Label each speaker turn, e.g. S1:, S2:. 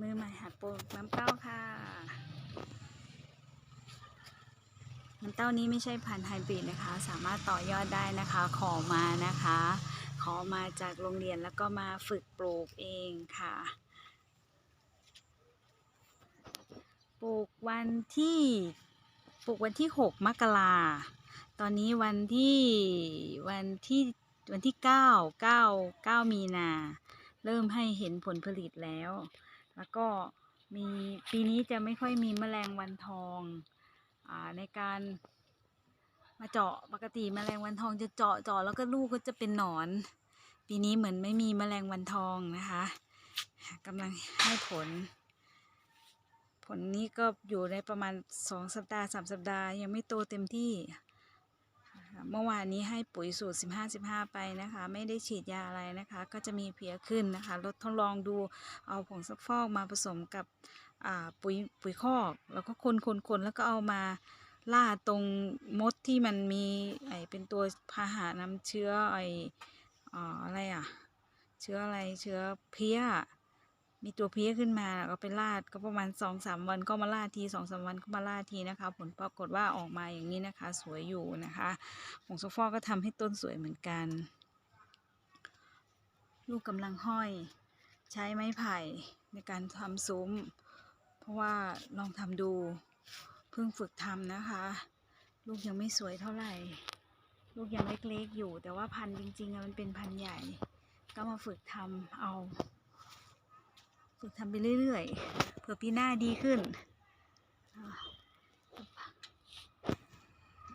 S1: มือใหม่หัดปลูกน้ำเต้าค่ะ น้ำเต้านี้ไม่ใช่พันธุ์ไฮบริดนะคะ สามารถต่อยอดได้นะคะ ขอมานะคะ ขอมาจากโรงเรียนแล้วก็มาฝึกปลูกเองค่ะ ปลูกวันที่ปลูกวันที่ 6 มกราตอนนี้วันที่วันที่วันที่ 9 9 9 มีนา เริ่มให้เห็นผลผลิตแล้ว แล้วก็มีปีนี้จะไม่ค่อยมีแมลงวันทองอาในการมาเจาะปกติแมลงวันทองจะเจาะเจาะแล้วก็ลูกก็จะเป็นหนอน ปีนี้เหมือนไม่มีแมลงวันทองนะคะกำลังให้ผล ผลนี้ก็อยู่ในประมาณสองสัปดาห์สามสัปดาห์ ยังไม่โตเต็มที่ เมื่อวานนี้ให้ปุ๋ยสูตร 15 15 ไปนะคะ ไม่ได้ฉีดยาอะไรนะคะ ก็จะมีเพียขึ้นนะคะลดทดลองดูเอาผงซักฟอกมาผสมกับปุ๋ยปุ๋ยคอก แล้วก็คนคนคนแล้วก็เอามาล่าตรงมดที่มันมีไอเป็นตัวพาหะนำเชื้อไออะไรอะ เชื้ออะไรเชื้อเพี้ย มีตัวเพี้ยขึ้นมาก็ไปลาดก็ประมาณสองสามวันก็มาลาดทีสองสามวันก็มาลาดทีนะคะ ผลปรากฏว่าออกมาอย่างนี้นะคะ สวยอยู่นะคะผงซักฟอกก็ทำให้ต้นสวยเหมือนกัน ลูกกำลังห้อย ใช้ไม้ไผ่ในการทำซุ้ม เพราะว่าลองทำดูเพิ่งฝึกทำนะคะ ลูกยังไม่สวยเท่าไหร่ ลูกยังเล็กๆอยู่ แต่ว่าพันธุ์จริงๆอะมันเป็นพันธุ์ใหญ่ ก็มาฝึกทำเอา ฝึกทำไปเรื่อยๆเผื่อปีหน้าดีขึ้น